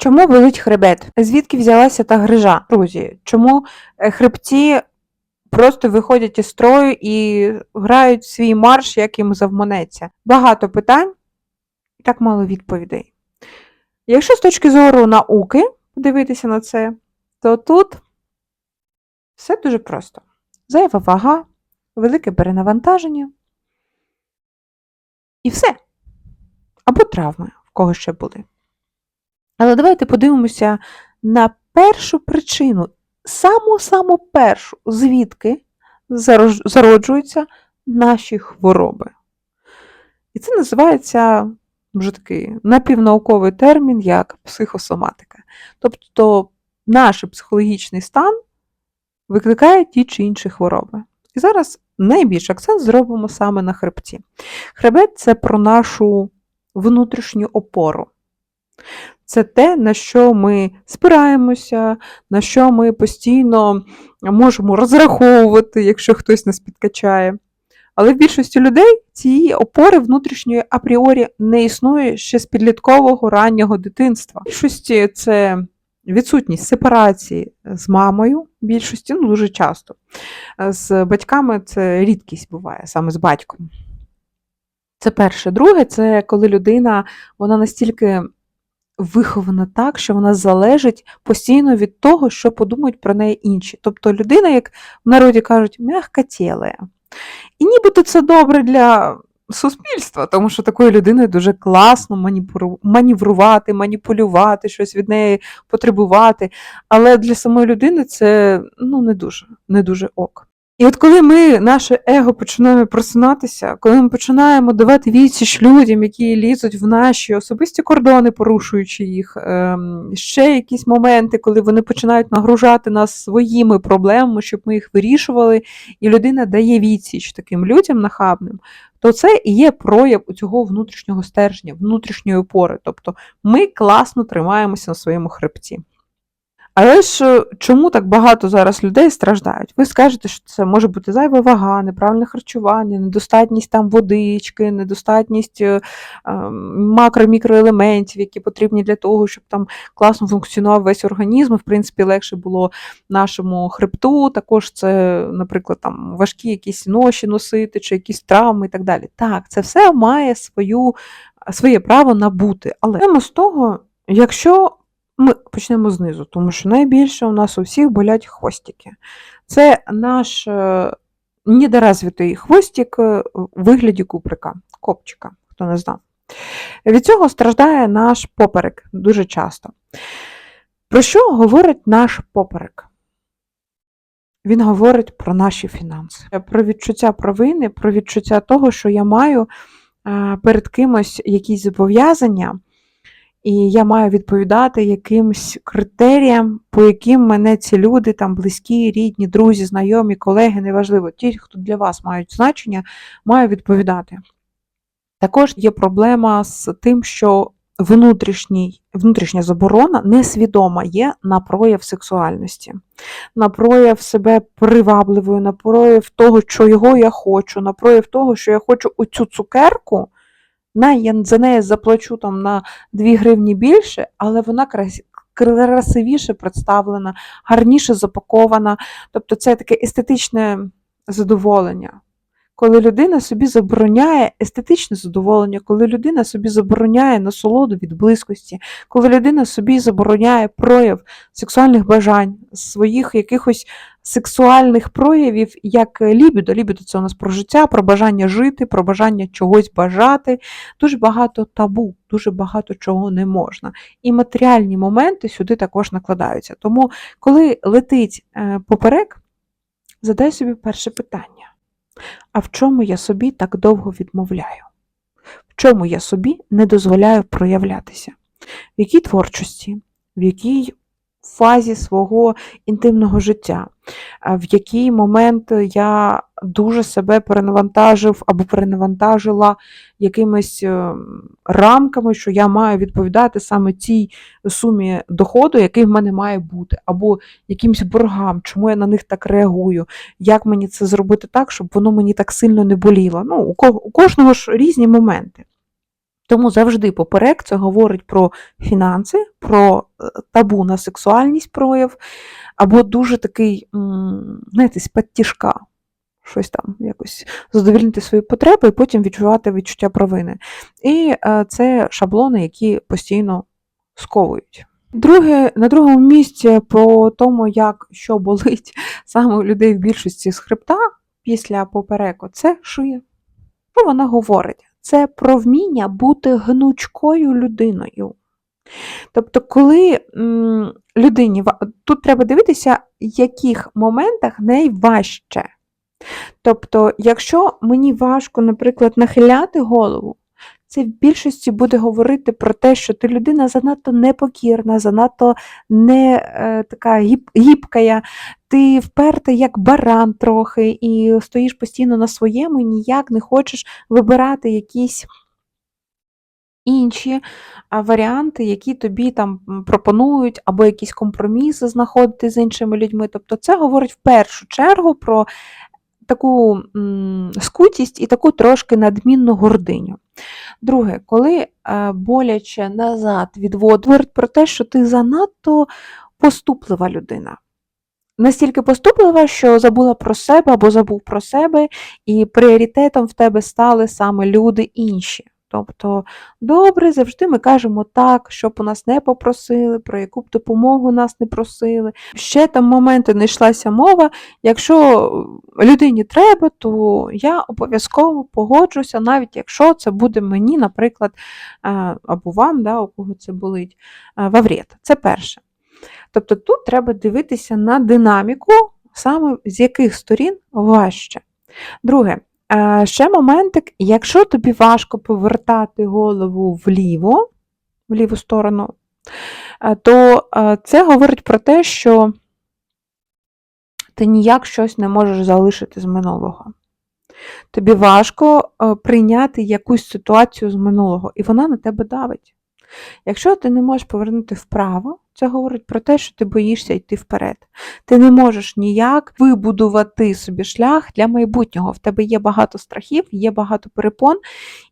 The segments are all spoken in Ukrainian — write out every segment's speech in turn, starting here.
Чому болить хребет? Звідки взялася та грижа? Друзі, чому е, хребці просто виходять із строю і грають свій марш, як їм завманеться? Багато питань і так мало відповідей. Якщо з точки зору науки подивитися на це, то тут все дуже просто: зайва вага, велике перенавантаження і все. Або травми, в кого ще були. Але давайте подивимося на першу причину, саму-саму першу, звідки зароджуються наші хвороби. І це називається вже такий напівнауковий термін, як психосоматика. Тобто наш психологічний стан викликає ті чи інші хвороби. І зараз найбільший акцент зробимо саме на хребті. Хребет це про нашу внутрішню опору. Це те, на що ми спираємося, на що ми постійно можемо розраховувати, якщо хтось нас підкачає. Але в більшості людей цієї опори внутрішньої апріорі не існує ще з підліткового раннього дитинства. В більшості це відсутність сепарації з мамою, в більшості, ну дуже часто. З батьками це рідкість буває, саме з батьком. Це перше. Друге, це коли людина вона настільки вихована так, що вона залежить постійно від того, що подумають про неї інші. Тобто людина, як в народі кажуть, м'ягка тіле. І нібито це добре для суспільства, тому що такою людиною дуже класно маніврувати, маніпулювати, щось від неї потребувати. Але для самої людини це ну, не дуже, не дуже ок. І от коли ми, наше его починає просинатися, коли ми починаємо давати відсіч людям, які лізуть в наші особисті кордони, порушуючи їх, ем, ще якісь моменти, коли вони починають нагружати нас своїми проблемами, щоб ми їх вирішували, і людина дає відсіч таким людям нахабним, то це і є прояв у цього внутрішнього стержня, внутрішньої опори. Тобто ми класно тримаємося на своєму хребті. Але ж е, чому так багато зараз людей страждають? Ви скажете, що це може бути зайва вага, неправильне харчування, недостатність там водички, недостатність е, е, макро-мікроелементів, які потрібні для того, щоб там класно функціонував весь організм. В принципі, легше було нашому хребту. Також це, наприклад, там важкі якісь ноші носити, чи якісь травми і так далі. Так, це все має свою, своє право набути. Але з того, якщо ми почнемо знизу, тому що найбільше у нас у всіх болять хвостики. Це наш е, недоразвитий хвостик е, в вигляді куприка, копчика, хто не знав. Від цього страждає наш поперек дуже часто. Про що говорить наш поперек? Він говорить про наші фінанси, про відчуття провини, про відчуття того, що я маю е, перед кимось якісь зобов'язання, і я маю відповідати якимсь критеріям, по яким мене ці люди, там близькі, рідні, друзі, знайомі, колеги, неважливо, ті, хто для вас мають значення, маю відповідати. Також є проблема з тим, що внутрішній, внутрішня заборона несвідома є на прояв сексуальності, на прояв себе привабливою, на прояв того, чого я хочу, на прояв того, що я хочу оцю цукерку. На, я за неї заплачу там на 2 гривні більше, але вона красивіше представлена, гарніше запакована. Тобто це таке естетичне задоволення. Коли людина собі забороняє естетичне задоволення, коли людина собі забороняє насолоду від близькості, коли людина собі забороняє прояв сексуальних бажань, своїх якихось сексуальних проявів, як лібідо. Лібідо це у нас про життя, про бажання жити, про бажання чогось бажати. Дуже багато табу, дуже багато чого не можна. І матеріальні моменти сюди також накладаються. Тому, коли летить е, поперек, задай собі перше питання. А в чому я собі так довго відмовляю? В чому я собі не дозволяю проявлятися? В якій творчості, в якій фазі свого інтимного життя, в який момент я дуже себе перенавантажив або перенавантажила якимись е, рамками, що я маю відповідати саме цій сумі доходу, який в мене має бути, або якимсь боргам, чому я на них так реагую, як мені це зробити так, щоб воно мені так сильно не боліло. Ну, у кожного ж різні моменти. Тому завжди поперек це говорить про фінанси, про е, табу на сексуальність прояв, або дуже такий, знаєте, з-під. Щось там якось задовільнити свої потреби і потім відчувати відчуття провини. І е, це шаблони, які постійно сковують. Друге, на другому місці по тому, як що болить саме у людей в більшості з хребта після попереку, це шия. Що вона говорить? Це про вміння бути гнучкою людиною. Тобто, коли людині тут треба дивитися, в яких моментах найважче. Тобто, якщо мені важко, наприклад, нахиляти голову, це в більшості буде говорити про те, що ти людина занадто непокірна, занадто не е, така гіп, гібкая, ти вперта як баран трохи, і стоїш постійно на своєму, і ніяк не хочеш вибирати якісь інші варіанти, які тобі там пропонують, або якісь компроміси знаходити з іншими людьми. Тобто це говорить в першу чергу про таку скутість і таку трошки надмінну гординю. Друге, коли е, боляче назад від говорить про те, що ти занадто поступлива людина. Настільки поступлива, що забула про себе або забув про себе, і пріоритетом в тебе стали саме люди інші. Тобто, добре, завжди ми кажемо так, щоб у нас не попросили, про яку б допомогу нас не просили. Ще там моменти не йшлася мова. Якщо людині треба, то я обов'язково погоджуся, навіть якщо це буде мені, наприклад, е, або вам, да, у кого це болить, е. Це перше. Тобто тут треба дивитися на динаміку, саме з яких сторін важче. Друге, ще моментик, якщо тобі важко повертати голову вліво, в ліву сторону, е, то е, це говорить про те, що ти ніяк щось не можеш залишити з минулого. Тобі важко е, прийняти якусь ситуацію з минулого, і вона на тебе давить. Якщо ти не можеш повернути вправо, це говорить про те, що ти боїшся йти вперед. Ти не можеш ніяк вибудувати собі шлях для майбутнього. В тебе є багато страхів, є багато перепон,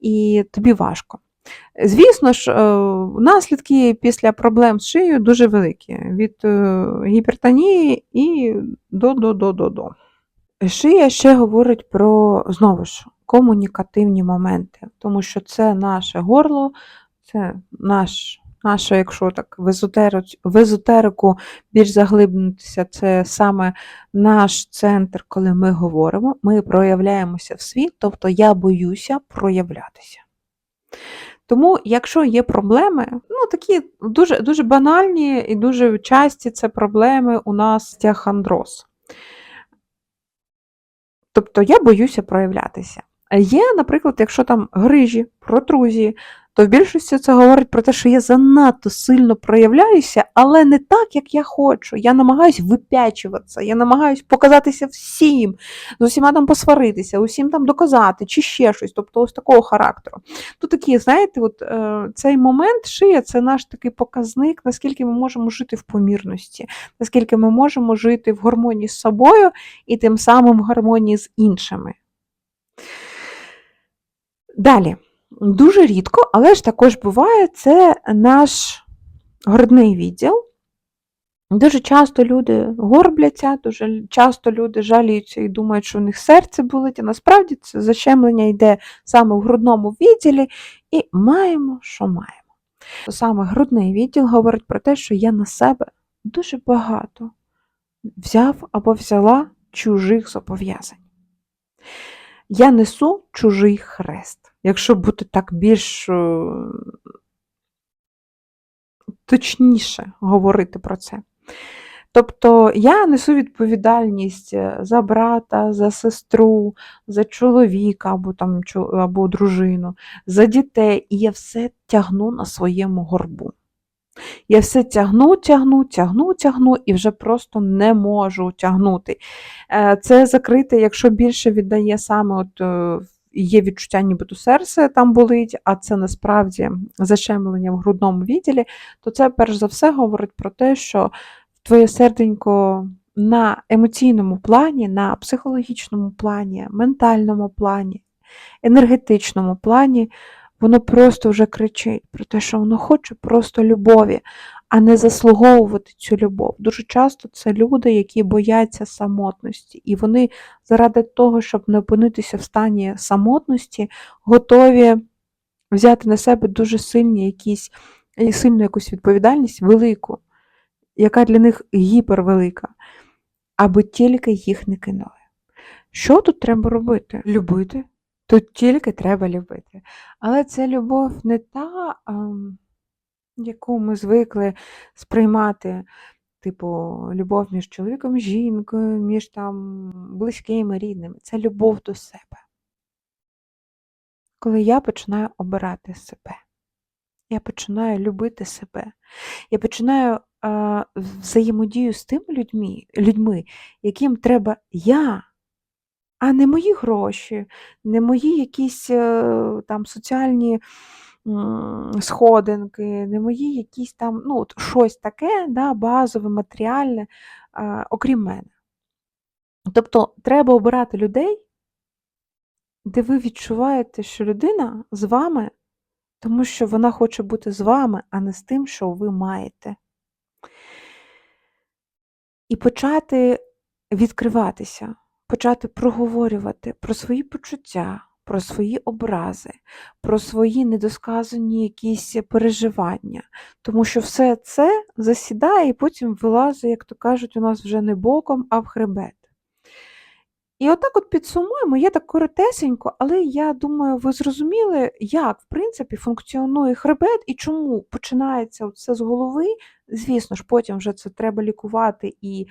і тобі важко. Звісно ж, е, наслідки після проблем з шиєю дуже великі: від е, гіпертонії і до до до до до. Шия ще говорить про знову ж комунікативні моменти, тому що це наше горло, це наш, наше, якщо так в, езотерику більш заглибнутися, це саме наш центр, коли ми говоримо, ми проявляємося в світ, тобто я боюся проявлятися. Тому, якщо є проблеми, ну такі дуже дуже банальні і дуже часті це проблеми у нас тіахондроз. Тобто я боюся проявлятися. Є, наприклад, якщо там грижі, протрузії, то в більшості це говорить про те, що я занадто сильно проявляюся, але не так, як я хочу. Я намагаюся випячуватися, я намагаюся показатися всім, з усіма там посваритися, усім там доказати, чи ще щось, тобто ось такого характеру. Тут такі, знаєте, от е, цей момент шия це наш такий показник, наскільки ми можемо жити в помірності, наскільки ми можемо жити в гармонії з собою і тим самим в гармонії з іншими. Далі. Дуже рідко, але ж також буває, це наш грудний відділ. Дуже часто люди горбляться, дуже часто люди жаліються і думають, що у них серце болить, а насправді це защемлення йде саме в грудному відділі, і маємо, що маємо. Саме грудний відділ говорить про те, що я на себе дуже багато взяв або взяла чужих зобов'язань. Я несу чужий хрест якщо бути так більш е, точніше говорити про це. Тобто я несу відповідальність е, за брата, за сестру, за чоловіка або там, або дружину, за дітей, і я все тягну на своєму горбу. Я все тягну, тягну, тягну, тягну і вже просто не можу тягнути. Е, це закрите, якщо більше віддає саме от є відчуття, нібито серце там болить, а це насправді защемлення в грудному відділі, то це перш за все говорить про те, що твоє серденько на емоційному плані, на психологічному плані, ментальному плані, енергетичному плані воно просто вже кричить про те, що воно хоче просто любові, а не заслуговувати цю любов. Дуже часто це люди, які бояться самотності, і вони заради того, щоб не опинитися в стані самотності, готові взяти на себе дуже сильні якісь, сильну якусь відповідальність, велику, яка для них гіпервелика, аби тільки їх не кинули. Що тут треба робити? Любити. Тут тільки треба любити. Але це любов не та, ем, яку ми звикли сприймати, типу, любов між чоловіком жінкою, між там близькими, рідними. Це любов до себе. Коли я починаю обирати себе, я починаю любити себе, я починаю е, взаємодію з тими людьми, людьми, яким треба я, а не мої гроші, не мої якісь е, там соціальні сходинки, не мої якісь там, ну, от щось таке, да, базове, матеріальне, окрім мене. Тобто треба обирати людей, де ви відчуваєте, що людина з вами, тому що вона хоче бути з вами, а не з тим, що ви маєте. І почати відкриватися, почати проговорювати про свої почуття, про свої образи, про свої недосказані якісь переживання. Тому що все це засідає і потім вилазить, як то кажуть, у нас вже не боком, а в хребет. І отак от підсумуємо, я так коротесенько, але я думаю, ви зрозуміли, як, в принципі, функціонує хребет і чому починається це з голови. Звісно ж, потім вже це треба лікувати і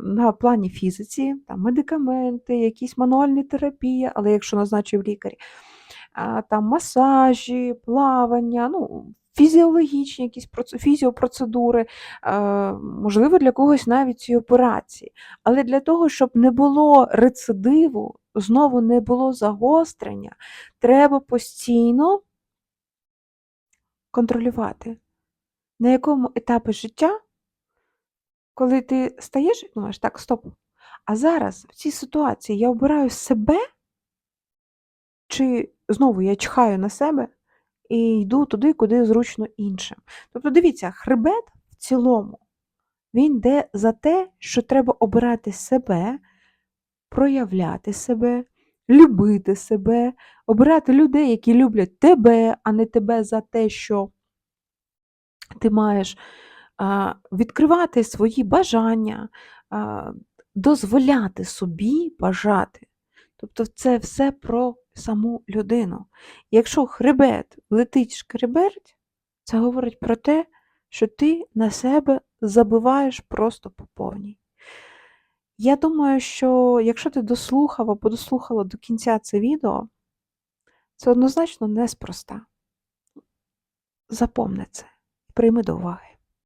на плані фізиці, там, медикаменти, якісь мануальні терапії, але якщо назначив лікар, там масажі, плавання, ну, фізіологічні якісь фізіопроцедури, е, можливо, для когось навіть і операції. Але для того, щоб не було рецидиву, знову не було загострення, треба постійно контролювати, на якому етапі життя, коли ти стаєш і думаєш, так, стоп. А зараз в цій ситуації я обираю себе, чи знову я чхаю на себе і йду туди, куди зручно іншим. Тобто, дивіться, хребет в цілому, він йде за те, що треба обирати себе, проявляти себе, любити себе, обирати людей, які люблять тебе, а не тебе за те, що ти маєш відкривати свої бажання, дозволяти собі бажати. Тобто це все про саму людину. Якщо хребет летить шкреберть, це говорить про те, що ти на себе забиваєш просто по повній. Я думаю, що якщо ти дослухав або дослухала до кінця це відео, це однозначно неспроста. Запомни це, прийми до уваги.